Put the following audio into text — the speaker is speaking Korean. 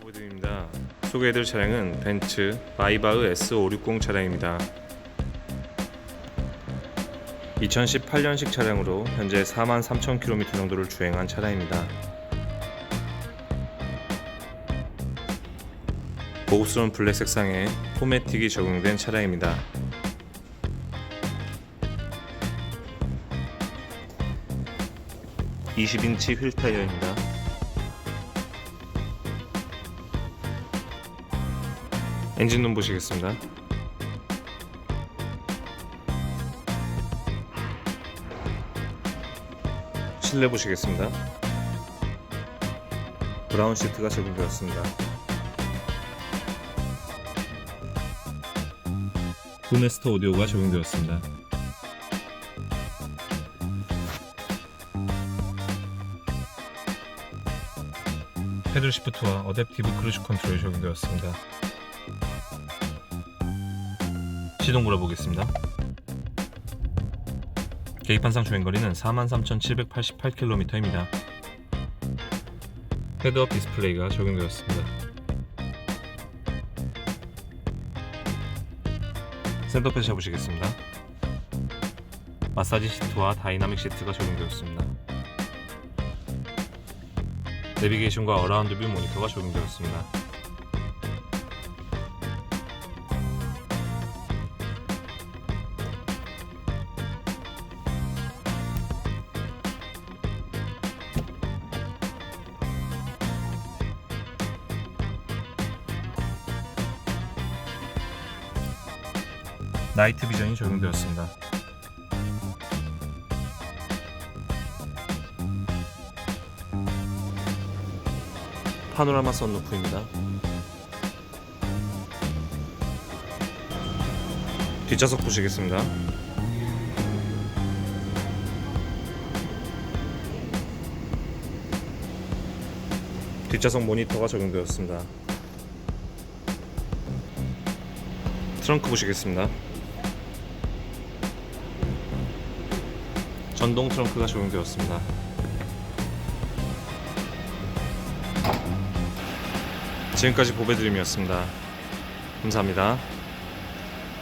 보드입니다. 소개해드릴 차량은 벤츠 마이바흐 S560 차량입니다. 2018년식 차량으로 현재 43,000km 정도를 주행한 차량입니다. 고급스러운 블랙 색상에 포매틱이 적용된 차량입니다. (20인치) 휠 타이어입니다. 엔진룸 보시겠습니다. 실내 보시겠습니다. 브라운 시트가 적용되었습니다. 푸네스터 오디오가 적용되었습니다. 패들 시프트와 어댑티브 크루즈 컨트롤이 적용되었습니다. 시동 걸어보겠습니다. 계기판상 주행거리는 43,788km입니다. 헤드업 디스플레이가 적용되었습니다. 센터페 잡으시겠습니다. 마사지 시트와 다이나믹 시트가 적용되었습니다. 내비게이션과 어라운드 뷰 모니터가 적용되었습니다. 나이트 비전이 적용되었습니다. 파노라마 썬루프입니다. 뒷좌석 보시겠습니다. 뒷좌석 모니터가 적용되었습니다. 트렁크 보시겠습니다. 전동 트렁크가 적용되었습니다. 지금까지 보배드림이었습니다. 감사합니다.